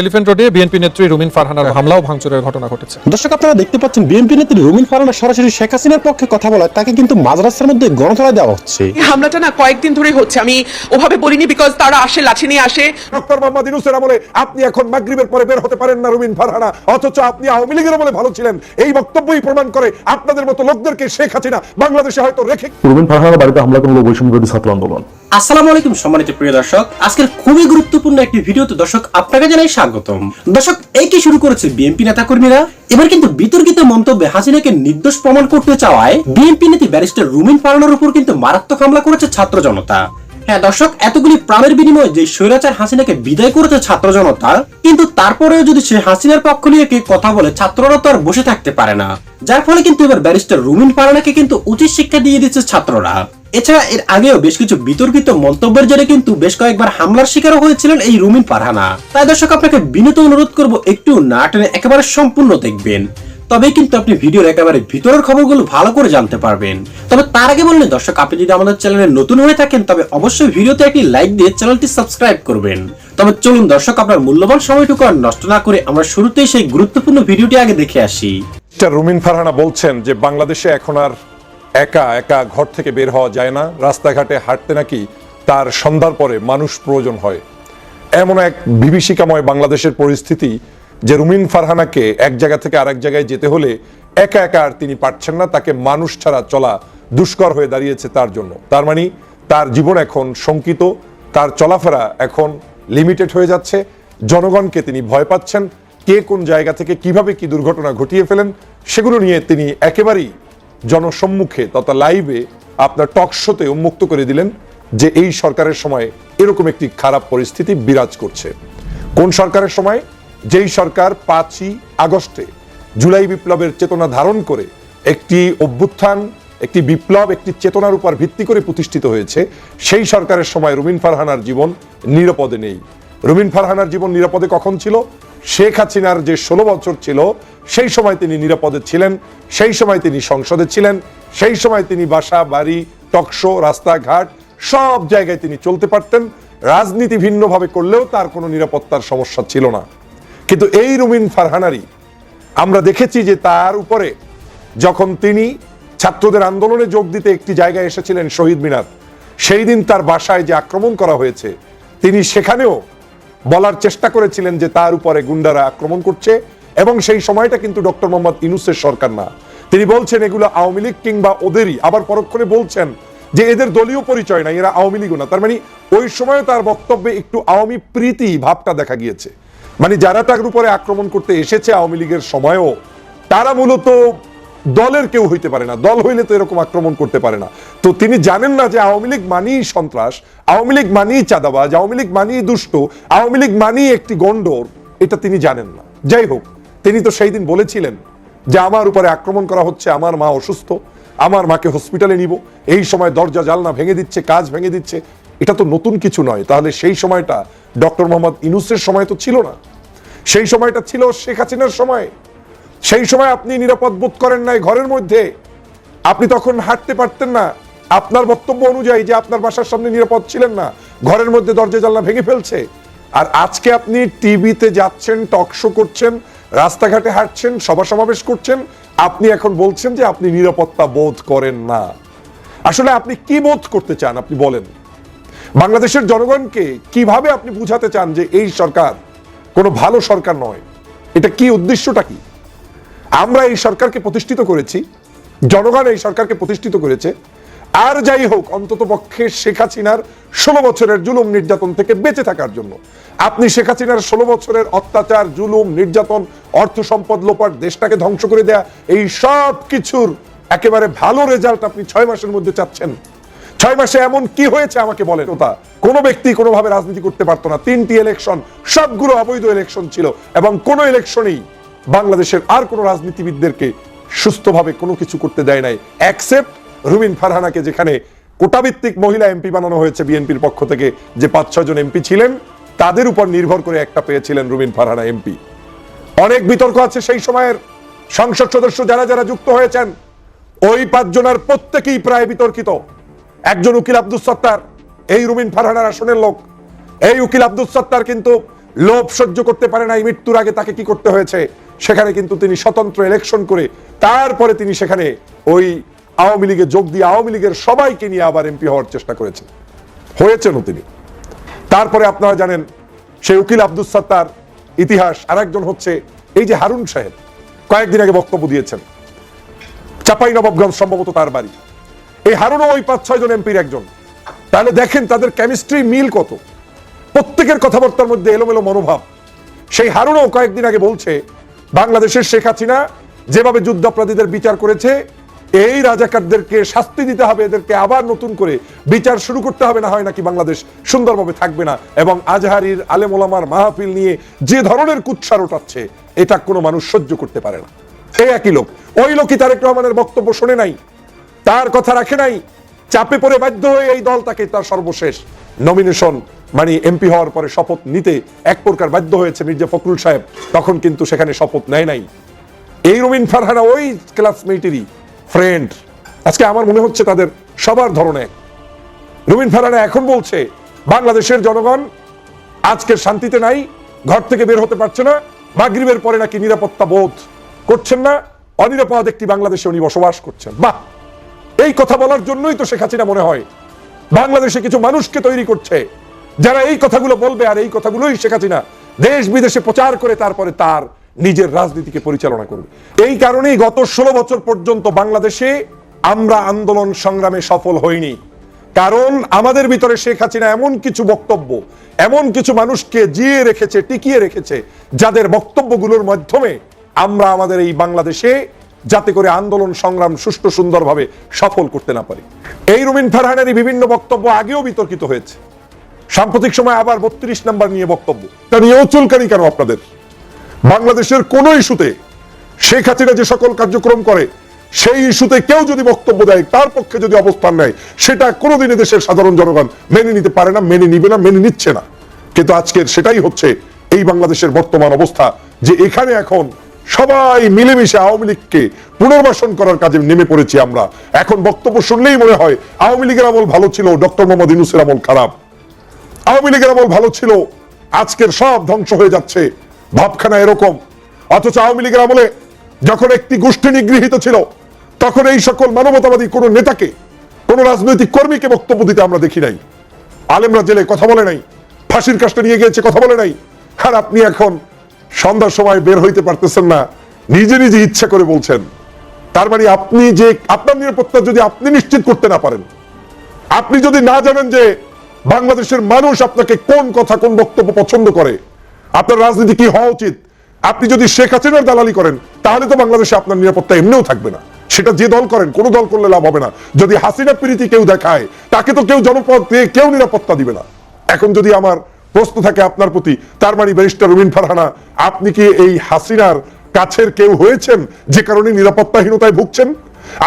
Elephant রোডে BNP নেত্রী রুমিন ফারহানার হামলা ও ভাঙচুরের ঘটনা ঘটেছে। দর্শক আপনারা দেখতে পাচ্ছেন বিএনপি নেত্রী রুমিন ফারহানা সরাসরি শেখ হাসিনার পক্ষে কথা বলায় তাকে কিন্তু মাঝ রাস্তার মধ্যে গণধরা দেওয়া হচ্ছে। এই হামলাটা না কয়েকদিন ধরে হচ্ছে আমি ওভাবে বলিনি বিকজ তারা আসে লাঠি নিয়ে আসে। ডক্টর মোহাম্মদ ইউনুসের আমলে আপনি এখন মাগরিবের পরে বের হতে পারেন না রুমিন ফারহানা অথচ আপনি আওয়ামী লীগের আমলে ভালো ছিলেন। এই বক্তব্যই প্রমাণ করে আপনাদের মতো লোকদেরকে শেখ হাসিনা বাংলাদেশে হয়তো রেখে রুবেন ফারহানার বাড়িতে হামলা করল বৈষম্য বিরোধী ছাত্র আন্দোলন। আসসালামু আলাইকুম সম্মানিত প্রিয় দর্শক। আজকের খুবই গুরুত্বপূর্ণ একটি ভিডিওতে দর্শক আপনাকে জানাই স্বাগতম। দর্শক এই কি শুরু করেছে বিএনপি নেতা কর্মীরা এবার কিন্তু বিতর্কিত মন্তব্যে হাসিনাকে নির্দোষ প্রমাণ করতে চাওয়ায় বিএনপি নেত্রী ব্যারিস্টার রুমিন ফারহানার উপর কিন্তু মারাত্মক হামলা করেছে ছাত্র জনতা। হ্যাঁ দর্শক, এতগুলি প্রাণের বিনিময়ে যে স্বৈরাচার হাসিনাকে বিদায় করেছে ছাত্র জনতা, কিন্তু তারপরেও যদি সে হাসিনার পক্ষ নিয়ে কে কথা বলে, ছাত্ররা তো আর বসে থাকতে পারে না। যার ফলে কিন্তু এবার ব্যারিস্টার রুমিন ফারহানাকে কিন্তু উচিত শিক্ষা দিয়ে দিচ্ছে ছাত্ররা। এছাড়া এর আগেও বেশ কিছু বিতর্কিত মন্তব্যের জেরে কিন্তু বেশ কয়েকবার হামলার শিকারও হয়েছিলেন এই রুমিন ফারহানা তাই দর্শক, আপনাকে বিনীত অনুরোধ করব একটু না টেনে একেবারে সম্পূর্ণ দেখবেন। তবে কিন্তু আপনি ভিডিওর একেবারে ভিতরের খবরগুলো ভালো করে জানতে পারবেন। তবে তার আগে বললে দর্শক, আপনি যদি আমাদের চ্যানেলে নতুন হয়ে থাকেন, তবে অবশ্যই ভিডিওতে একটি লাইক দিয়ে চ্যানেলটি সাবস্ক্রাইব করবেন। তবে চলুন দর্শক, আপনার মূল্যবান সময়টুকু আর নষ্ট না করে আমরা শুরুতেই সেই গুরুত্বপূর্ণ ভিডিওটি আগে দেখে আসি। রুমিন ফারহানা বলছেন যে, বাংলাদেশে এখন আর একা একা ঘর থেকে বের হওয়া যায় না, রাস্তাঘাটে হাঁটতে নাকি তার সন্ধ্যার পরে মানুষ প্রয়োজন হয়। এমন এক বিভীষিকাময় বাংলাদেশের পরিস্থিতি যে রুমিন ফারহানাকে এক জায়গা থেকে আরেক জায়গায় যেতে হলে একা একা আর তিনি পারছেন না, তাকে মানুষ ছাড়া চলা দুষ্কর হয়ে দাঁড়িয়েছে তার জন্য। তার মানে তার জীবন এখন শঙ্কিত, তার চলাফেরা এখন লিমিটেড হয়ে যাচ্ছে। জনগণকে তিনি ভয় পাচ্ছেন, কে কোন জায়গা থেকে কীভাবে কি দুর্ঘটনা ঘটিয়ে ফেলেন, সেগুলো নিয়ে তিনি একেবারেই জনসম্মুখে তথা লাইভে আপনার টক শোতে উন্মুক্ত করে দিলেন যে এই সরকারের সময় এরকম একটি খারাপ পরিস্থিতি বিরাজ করছে। কোন সরকারের সময়? যেই সরকার পাঁচই আগস্টে জুলাই বিপ্লবের চেতনা ধারণ করে একটি অভ্যুত্থান, একটি বিপ্লব, একটি চেতনার উপর ভিত্তি করে প্রতিষ্ঠিত হয়েছে, সেই সরকারের সময় রুমিন ফারহানার জীবন নিরাপদে নেই। রুমিন ফারহানার জীবন নিরাপদে কখন ছিল? শেখ হাসিনার যে ষোলো বছর ছিল, সেই সময় তিনি নিরাপদে ছিলেন, সেই সময় তিনি সংসদে ছিলেন, সেই সময় তিনি বাসা, বাড়ি টকশো রাস্তাঘাট, সব জায়গায় তিনি চলতে পারতেন। রাজনীতি ভিন্নভাবে করলেও তার কোনো নিরাপত্তার সমস্যা ছিল না। কিন্তু এই রুমিন ফারহানারি আমরা দেখেছি যে তার উপরে যখন তিনি ছাত্রদের আন্দোলনে যোগ দিতে একটি জায়গায় এসেছিলেন শহীদ মিনার, সেই দিন তার বাসায় যে আক্রমণ করা হয়েছে, তিনি সেখানেও বলার চেষ্টা করেছিলেন যে তার উপরে গুন্ডারা আক্রমণ করছে এবং সেই সময়টা কিন্তু ডক্টর মোহাম্মদ ইনুসের সরকার না। তিনি বলছেন, এগুলো আওয়ামী লীগ কিংবা ওদেরই। আবার পরক্ষণে বলছেন যে, এদের দলীয় পরিচয় নাই, এরা আওয়ামী লীগও না। তার মানে ওই সময় তার বক্তব্যে একটু আওয়ামী প্রীতি ভাবটা দেখা গিয়েছে। মানে যারা তার উপরে আক্রমণ করতে এসেছে আওয়ামী লীগের সময়ও, তারা মূলত দলের কেউ হইতে পারে না। দল হইলে তো এরকম আক্রমণ করতে পারে না। তো তিনি জানেন না যে আওয়ামী লীগ মানেই সন্ত্রাস, আওয়ামী লীগ মানেই চাঁদাবাজ, আওয়ামী লীগ মানেই দুষ্ট, আওয়ামী লীগ মানেই একটি গন্ডর, এটা তিনি জানেন না। যাই হোক, তিনি তো সেই দিন বলেছিলেন যে আমার উপরে আক্রমণ করা হচ্ছে, আমার মা অসুস্থ, আমার মাকে হসপিটালে নিব, এই সময় দরজা জালনা ভেঙে দিচ্ছে, কাজ ভেঙে দিচ্ছে। এটা তো নতুন কিছু নয়। তাহলে সেই সময়টা ডক্টর মোহাম্মদ ইনুসের সময় তো ছিল না। সেই সময়টা ছিল শেখ হাসিনার সময়। সেই সময় আপনি নিরাপদ বোধ করেন নাই ঘরের মধ্যে। আপনি তখন হাঁটতে পারতেন না। আপনার বক্তব্য অনুযায়ী যে আপনার বাসার সামনে নিরাপদ ছিলেন না, ঘরের মধ্যে দরজা জানলা ভেঙে ফেলছে। আর আজকে আপনি টিভিতে যাচ্ছেন, টক শো করছেন, রাস্তাঘাটে হাঁটছেন, সভা সমাবেশ করছেন, আপনি এখন বলছেন যে আপনি নিরাপত্তা বোধ করেন না। আসলে আপনি কি বোধ করতে চান, আপনি বলেন। বাংলাদেশের জনগণকে কীভাবে আপনি বুঝাতে চান যে এই সরকার কোনো ভালো সরকার নয়? এটা কি উদ্দেশ্যটা কি? আমরা এই সরকারকে প্রতিষ্ঠিত করেছি, জনগণ এই সরকারকে প্রতিষ্ঠিত করেছে। আর যাই হোক, অন্তত পক্ষে শেখ হাসিনার ষোলো বছরের জুলুম নির্যাতন থেকে বেঁচে থাকার জন্য। আপনি শেখ হাসিনার ষোলো বছরের অত্যাচার, জুলুম, নির্যাতন, অর্থ সম্পদ লোপাট, দেশটাকে ধ্বংস করে দেয়া, এই সব কিছুর একেবারে ভালো রেজাল্ট আপনি ছয় মাসের মধ্যে চাচ্ছেন। ছয় মাসে এমন কি হয়েছে আমাকে বলেন ওটা কোনো ব্যক্তি কোনোভাবে রাজনীতি করতে পারতো না। তিনটি ইলেকশন সবগুলো অবৈধ ইলেকশন ছিল এবং কোনো ইলেকশনেই বাংলাদেশের আর কোনো রাজনীতিবিদদেরকে সুস্থভাবে কোনো কিছু করতে দেয় নাই অ্যাকসেপ্ট রুমিন ফারহানাকে, যেখানে কোটাভিত্তিক মহিলা এমপি বানানো হয়েছে বিএনপির পক্ষ থেকে, যে পাঁচ ছয় জন এমপি ছিলেন, তাদের উপর নির্ভর করে একটা পেয়েছিলেন রুমিন ফারহানা এমপি। অনেক বিতর্ক আছে সেই সময়ের সংসদ সদস্য যারা যারা যুক্ত হয়েছেন, ওই পাঁচজনের প্রত্যেকেই প্রায় বিতর্কিত। একজন উকিল আব্দুল সত্তার, এই রুমিন ফারহানার আসনের লোক। এই উকিল আব্দুল সত্তার কিন্তু লোভ সহ্য করতে পারে নাই, মৃত্যুর আগে তাকে কি করতে হয়েছে? সেখানে কিন্তু তিনি স্বতন্ত্র ইলেকশন করে তারপরে তিনি সেখানে ওই আওয়ামী লীগে যোগ দিয়ে আওয়ামী লীগের সবাইকে নিয়ে আবার এমপি হওয়ার চেষ্টা করেছেন। হয়েছেনও তিনি। তারপরে আপনারা জানেন, সেই উকিল আব্দুল সত্তার ইতিহাস, আরেকজন হচ্ছে এই যে হারুন সাহেব, কয়েকদিন আগে বক্তব্য দিয়েছেন। চাপাই নবাবগঞ্জ সম্ভবত তার বাড়ি। এই হারুনও ওই পাঁচ ছয় জন এমপির একজন। তাহলে দেখেন তাদের কেমিস্ট্রি মিল কত। প্রত্যেকের কথাবার্তার মধ্যে এলোমেলো মনোভাব। সেই হারুনও কয়েকদিন আগে বলছে বাংলাদেশের শেখ হাসিনা যেভাবে যুদ্ধাপরাধীদের বিচার করেছে, এই রাজাকারদেরকে শাস্তি দিতে হবে, এদেরকে আবার নতুন করে বিচার শুরু করতে হবে, না হয় নাকি বাংলাদেশ সুন্দরভাবে থাকবে না। এবং আজহারির আলেমোলামার মাহফিল নিয়ে যে ধরনের কুৎসার ওঠাচ্ছে এটা কোনো মানুষ সহ্য করতে পারে না। এই একই লোক। ওই লোকই তারেক রহমানের বক্তব্য শোনে নাই, তার কথা রাখে নাই, চাপে পড়ে বাধ্য হয়ে এই দল তাকে তার সর্বশেষ নমিনেশন মানে এমপি হওয়ার পরে শপথ নিতে এক প্রকার বাধ্য হয়েছে মির্জা ফখরুল সাহেব, তখন কিন্তু সেখানে শপথ নেয় নাই। এই রবিন ফারহানা ওই ক্লাসমেটেরই ফ্রেন্ড আজকে আমার মনে হচ্ছে তাদের সবার ধরনে। রুবিন ফারহানা এখন বলছে, বাংলাদেশের জনগণ আজকের শান্তিতে নাই, ঘর থেকে বের হতে পারছে না, মাগরিবের পরে নাকি নিরাপত্তা বোধ করছেন না, অনিরাপদ একটি বাংলাদেশে উনি বসবাস করছেন। বাহ! এই কথা বলার জন্যই তো শেখ হাসিনা মনে হয়, বাংলাদেশে কিছু মানুষকে তৈরি করছে। যারা এই কথাগুলো বলবে আর এই কথাগুলোই শেখ হাসিনা দেশ বিদেশে প্রচার করে তারপরে তার নিজের রাজনীতিকে পরিচালনা করবে। এই কারণেই গত ষোলো বছর পর্যন্ত বাংলাদেশে আমরা আন্দোলন সংগ্রামে সফল হইনি। কারণ আমাদের ভিতরে শেখ হাসিনা এমন কিছু বক্তব্য, এমন কিছু মানুষকে জিয়ে রেখেছে, টিকিয়ে রেখেছে, যাদের বক্তব্যগুলোর মাধ্যমে আমরা আমাদের এই বাংলাদেশে যাতে করে আন্দোলন সংগ্রাম সুষ্ঠু সুন্দরভাবে সফল করতে না পারি। এই রুমিন ফারহানের বিভিন্ন বক্তব্য আগেও বিতর্কিত হয়েছে। সাম্প্রতিক সময় আবার বত্রিশ নাম্বার নিয়ে বক্তব্য। তা নিয়েও চুলকানি কেন আপনাদের? বাংলাদেশের কোন ইস্যুতে শেখ হাসিনা যে সকল কার্যক্রম করে, সেই ইস্যুতে কেউ যদি বক্তব্য দেয়, তার পক্ষে যদি অবস্থান নেয়, সেটা কোনোদিনই দেশের সাধারণ জনগণ মেনে নিতে পারে না, মেনে নিবে না, মেনে নিচ্ছে না। কিন্তু আজকের সেটাই হচ্ছে এই বাংলাদেশের বর্তমান অবস্থা, যে এখানে এখন সবাই মিলেমিশে আওয়ামী লীগকে পুনর্বাসন করার কাজে নেমে পড়েছি আমরা। এখন বক্তব্য শুনলেই মনে হয় আওয়ামী লীগের আমল ভালো ছিল, ডক্টর মোহাম্মদ ইনুসের আমল খারাপ। আওয়ামী লীগের আমল ভালো ছিল, আজকের সব ধ্বংস হয়ে যাচ্ছে। ভাবখানা এরকম। অথচ আওয়ামী লীগের আমলে যখন একটি গোষ্ঠী নিগৃহীত ছিল, তখন এই সকল মানবতাবাদী কোন নেতাকে, কোন রাজনৈতিক কর্মীকে বক্তব্য দিতে আমরা দেখি নাই। আলেমরা জেলে কথা বলে নাই, ফাঁসির কাজটা নিয়ে গিয়েছে কথা বলে নাই। আর আপনি এখন সন্ধ্যার সময় বের হইতে পারতেছেন না, নিজে নিজে ইচ্ছা করে বলছেন। তার মানে আপনি যে, আপনার নিরাপত্তা যদি আপনি নিশ্চিত করতে না পারেন, আপনি যদি না জানেন যে বাংলাদেশের মানুষ আপনাকে কোন কথা, কোন বক্তব্য পছন্দ করে? আপনার রাজনীতি কি হওয়া উচিত? আপনি যদি শেখ হাসিনার দালালি করেন, তাহলে তো বাংলাদেশে আপনার নিরাপত্তা এমনিও থাকবে না। সেটা যে দল করেন, কোন দল করলে লাভ হবে না। যদি হাসিনা প্রীতি কেউ দেখায়, তাকে তো কেউ জনপদ দিয়ে কেউ নিরাপত্তা দিবে না। এখন যদি আমার প্রশ্ন থাকে আপনার প্রতি, তার মানে ব্যারিস্টার রুমিন ফারহানা, আপনি কি এই হাসিনার কাছের কেউ হয়েছেন, যে কারণে নিরাপত্তাহীনতায় ভুগছেন?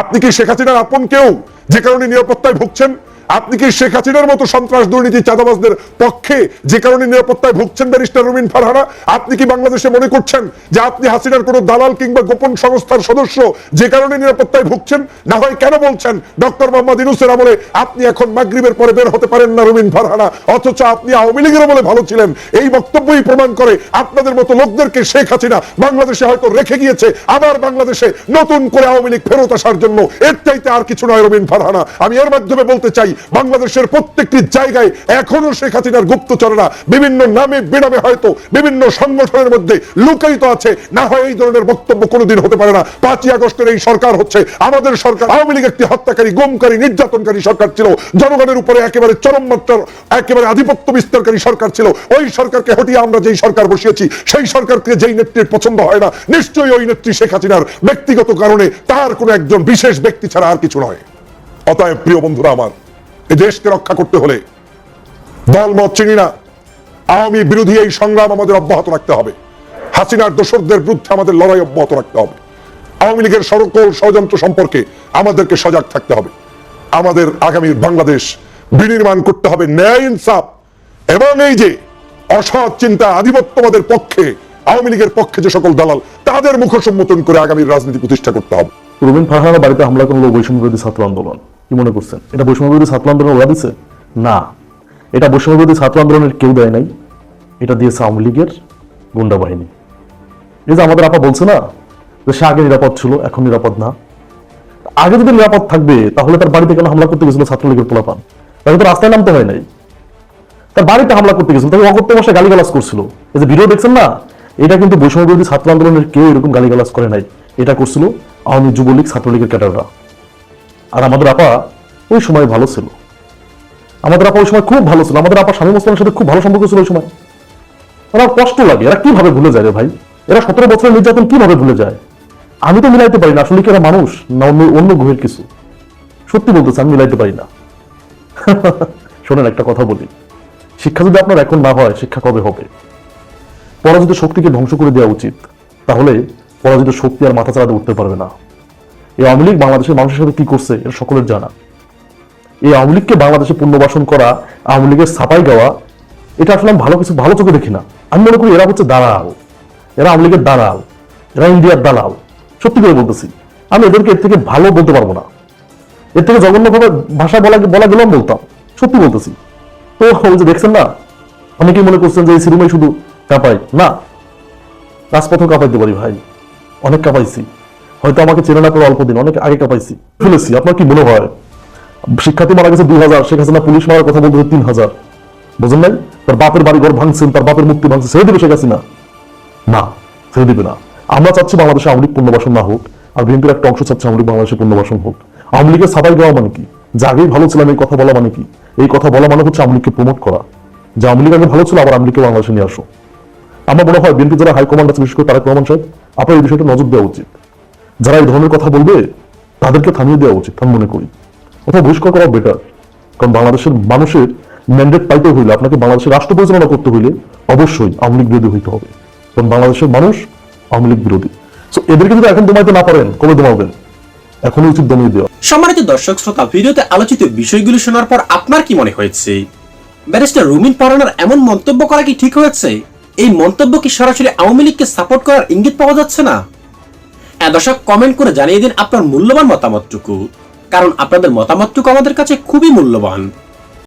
আপনি কি শেখ হাসিনার আপন কেউ, যে কারণে নিরাপত্তায় ভুগছেন? আপনি কি শেখ হাসিনার মতো সন্ত্রাস দুর্নীতি চাঁদাবাজদের পক্ষে যে কারণে নিরাপত্তায় ভুগছেন ব্যারিস্টার রুমিন ফারহানা? আপনি কি বাংলাদেশে মনে করছেন যে আপনি হাসিনার কোনো দালাল কিংবা গোপন সংস্থার সদস্য যে কারণে নিরাপত্তায় ভুগছেন? না হয় কেন বলছেন ডক্টর মোহাম্মদ ইনুসের আমলে আপনি এখন মাগরিবের পরে বের হতে পারেন না রুমিন ফারহানা? অথচ আপনি আওয়ামী লীগের আমলে ভালো ছিলেন। এই বক্তব্যই প্রমাণ করে আপনাদের মতো লোকদেরকে শেখ হাসিনা বাংলাদেশে হয়তো রেখে গিয়েছে, আবার বাংলাদেশে নতুন করে আওয়ামী লীগ ফেরত আসার জন্য। এর চাইতে আর কিছু নয় রবিন ফারহানা। আমি এর মাধ্যমে বলতে চাই বাংলাদেশের প্রত্যেকটি জায়গায় এখনও শেখ হাসিনার গুপ্তচররা বিভিন্ন নামে বেনামে হয়তো বিভিন্ন সংগঠনের মধ্যে লুকায়িত আছে। না হয় এই ধরনের বক্তব্য কোনোদিন হতে পারে না। পাঁচই আগস্টের এই সরকার হচ্ছে আমাদের সরকার। আওয়ামী লীগ একটি হত্যাকারী, গুমকারী, নির্যাতনকারী সরকার ছিল। জনগণের উপরে একেবারে চরম মাত্রার একেবারে আধিপত্য বিস্তারকারী সরকার ছিল। ওই সরকারকে হটিয়ে আমরা যেই সরকার বসিয়েছি, সেই সরকারকে যেই নেত্রীর পছন্দ হয় না, নিশ্চয়ই ওই নেত্রী শেখ হাসিনার ব্যক্তিগত কারণে তার কোনো একজন বিশেষ ব্যক্তি ছাড়া আর কিছু নয়। অতএব প্রিয় বন্ধুরা আমার এই দেশকে রক্ষা করতে হলে দল মত চিনি না। আওয়ামী বিরোধী এই সংগ্রাম আমাদের অব্যাহত রাখতে হবে। হাসিনার দোসরদের বিরুদ্ধে আমাদের লড়াই অব্যাহত রাখতে হবে। আওয়ামী লীগের সকল ষড়যন্ত্র সম্পর্কে আমাদেরকে সজাগ থাকতে হবে। আমাদের আগামীর বাংলাদেশ বিনির্মাণ করতে হবে ন্যায় ইনসাফ এবং এই যে অসৎ চিন্তা আধিপত্যবাদের পক্ষে, আওয়ামী লীগের পক্ষে যে সকল দালাল, তাদের মুখ সম্মোচন করে আগামীর রাজনীতি প্রতিষ্ঠা করতে হবে। রুবিন ফারহানার বাড়িতে হামলা করল বৈষম্য ছাত্র আন্দোলন। কি মনে করছেন? এটা বৈষম্য বিরোধী ছাত্র আন্দোলন ওরা দিছে? না। এটা বৈষম্য বিরোধী ছাত্র আন্দোলনের কেউ দেয় নাই। এটা দিয়েছে আওয়ামী লীগের গুন্ডা বাহিনী। এই যে আমাদের আপা বলছে না যে সে আগে নিরাপদ ছিল, এখন নিরাপদ না। আগে যদি নিরাপদ থাকবে, তাহলে তার বাড়িতে কেন হামলা করতে গেছিল ছাত্রলীগের পোলাপান। তাকে তো রাস্তায় নামতে হয় নাই। তার বাড়িতে হামলা করতে গেছিল, তাকে অগত্য বসে গালিগালাজ করছিল। এই যে ভিডিও দেখছেন না? এটা কিন্তু বৈষম্য বিরোধী ছাত্র আন্দোলনের কেউ এরকম গালিগালাজ করে নাই। এটা করছিল আওয়ামী যুবলীগ ছাত্রলীগের ক্যাডাররা। আর আমাদের আপা ওই সময় ভালো ছিল। আমাদের আপা ওই সময় খুব ভালো ছিল। আমাদের আপা স্বামী মুসলমানের সাথে খুব ভালো সম্পর্ক ছিল ওই সময়। ওরা কষ্ট লাগে, এরা কীভাবে ভুলে যায় রে ভাই? এরা সতেরো বছরের নির্যাতন কীভাবে ভুলে যায়? আমি তো মিলাইতে পারি না, আসলে কি এরা মানুষ না অন্য অন্য গ্রহের কিছু? সত্যি বলতেছে, আমি মিলাইতে পারি না। শোনেন, একটা কথা বলি। শিক্ষা যদি আপনার এখন না হয়, শিক্ষা কবে হবে? পরাজিত শক্তিকে ধ্বংস করে দেওয়া উচিত। তাহলে পরাজিত শক্তি আর মাথা চালাতে উঠতে পারবে না। এই আওয়ামী লীগ বাংলাদেশের মানুষের সাথে কি করছে এটা সকলের জানা। এই আওয়ামী লীগকে বাংলাদেশে পুনর্বাসন করা, আওয়ামী লীগের ছাপাই গাওয়া এটা আসলে আমি ভালো কিছু, ভালো চোখে দেখি না। আমি মনে করি এরা হচ্ছে দালাল। এরা আওয়ামী লীগের দালাল। এরা ইন্ডিয়ার দালাল। সত্যি করে বলতেছি, আমি এদেরকে এর থেকে ভালো বলতে পারব না। এর থেকে জঘন্যভাবে ভাষা বলা বলা গেলাম বলতাম। সত্যি বলতেছি। তো ওই যে দেখছেন না, অনেকেই মনে করছেন যে এই সিনেমায় শুধু কাঁপাই। না, রাজপথও কাঁপাইতে পারি ভাই। অনেক কাঁপাইছি। হয়তো আমাকে চেনে না করে অল্প দিন, অনেক আগে কাঁপাইছি ফেলেছি আপনার কি মনে হয়? শিক্ষার্থী মারা গেছে দুই হাজার, শেখ হাসিনা পুলিশ মারার কথা বলতে তিন হাজার। বুঝলেন নাই? তার বাপের বাড়ি ঘর ভাঙছেন, তার বাপের মুক্তি ভাঙছে, ছেড়ে দেবে শেখ হাসিনা? না, ছেড়ে দিবে না। আমরা চাচ্ছি বাংলাদেশে আওয়ামী লীগ পুনর্বাসন না হোক, আর বিএনপির একটা অংশ চাচ্ছে আওয়ামী লীগ বাংলাদেশে পুনর্বাসন হোক। আওয়ামী লীগের সাবাই দেওয়া মানে কি? যে আগেই ভালো ছিলাম, এই কথা বলা মানে কি? এই কথা বলা মানে হচ্ছে আওয়ামী লীগকে প্রমোট করা। যে আওয়ামী লীগ আগে ভালো ছিল, আবার আওয়ামী লীগকে বাংলাদেশে নিয়ে আসো। আমার মনে হয় বিএনপি যারা হাইকমান্ড আছে বিশেষ করে তারেক রহমান সাহেব, আপনার এই বিষয়টা নজর দেওয়া উচিত। যারা এই ধরনের কথা বলবে, তাদেরকে থামিয়ে দেওয়া উচিত, আমি মনে করি। অথবা বহিষ্কার করা বেটার কারণ বাংলাদেশের মানুষের ম্যান্ডেট পাইতে হইলে, আপনাকে বাংলাদেশের রাষ্ট্র পরিচালনা করতে হইলে অবশ্যই আওয়ামী লীগ বিরোধী হইতে হবে। কারণ বাংলাদেশের মানুষ আওয়ামী লীগ বিরোধী। তো এদেরকে যদি এখন দমাইতে না পারেন, কবে দমাবেন? এখনই উচিত দমিয়ে দেওয়া। সম্মানিত দর্শক, শ্রোতা, ভিডিওতে আলোচিত বিষয়গুলো শোনার পর আপনার কি মনে হয়েছে? ব্যারিস্টার রুমিন পারানার এমন মন্তব্য করা কি ঠিক হয়েছে? এই মন্তব্য কি সরাসরি আওয়ামী লীগকে সাপোর্ট করার ইঙ্গিত পাওয়া যাচ্ছে না? হ্যাঁ দর্শক কমেন্ট করে জানিয়ে দিন আপনার মূল্যবান মতামতটুকু। কারণ আপনাদের মতামতটুকু আমাদের কাছে খুবই মূল্যবান।